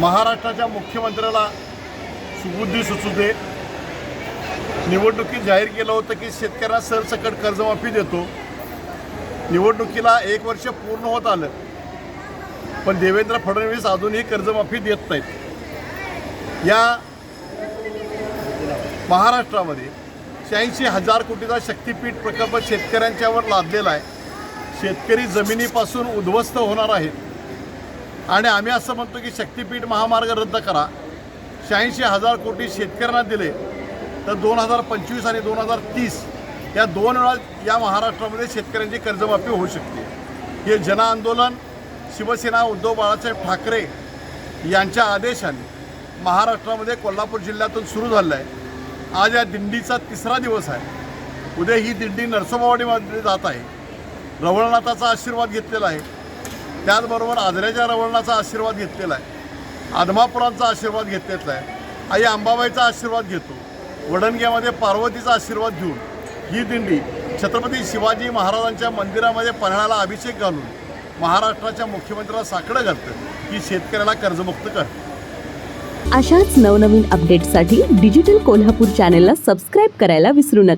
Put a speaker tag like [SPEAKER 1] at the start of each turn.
[SPEAKER 1] महाराष्ट्राच्या मुख्यमंत्र्याला सुबुद्धी सुचू दे निवडणुकीत जाहीर केलं होतं की शेतकऱ्यांना सरसकट कर्जमाफी देतो. निवडणुकीला एक वर्ष पूर्ण होत आलं. पण देवेंद्र फडणवीस अजूनही कर्जमाफी देत नाहीत. या महाराष्ट्रामध्ये शहाऐंशी हजार कोटीचा शक्तीपीठ प्रकल्प शेतकऱ्यांच्यावर लादलेला आहे. शेतकरी जमिनीपासून उद्ध्वस्त होणार आहेत. आणि आम्ही असं म्हणतो की शक्तीपीठ महामार्ग रद्द करा. शहाऐंशी हजार कोटी शेतकऱ्यांना दिले. तर दोन हजार पंचवीस आणि दोन हजार तीस या दोन वेळा या महाराष्ट्रामध्ये शेतकऱ्यांची कर्जमाफी होऊ शकते. हे जनआंदोलन शिवसेना उद्धव बाळासाहेब ठाकरे यांच्या आदेशाने महाराष्ट्रामध्ये कोल्हापूर जिल्ह्यातून सुरू झालं आहे आज या दिंडीचा तिसरा दिवस आहे. उद्या ही दिंडी नरसोबावाडीमध्ये जात आहे. रवळनाथाचा आशीर्वाद घेतलेला आहे. त्याचबरोबर आजऱ्याच्या रवळणाचा आशीर्वाद घेतलेला आहे. आदमापुरांचा आशीर्वाद घेतलेला आहे. आई अंबाबाईचा आशीर्वाद घेतो. वडणग्यामध्ये पार्वतीचा आशीर्वाद घेऊन ही दिंडी छत्रपती शिवाजी महाराजांच्या मंदिरामध्ये पन्हाळाला अभिषेक घालून महाराष्ट्राच्या मुख्यमंत्र्याला साकडं घालतं. की शेतकऱ्याला कर्जमुक्त करतं.
[SPEAKER 2] अशाच नवनवीन अपडेट्ससाठी डिजिटल कोल्हापूर चॅनेलला सबस्क्राईब करायला विसरू नका.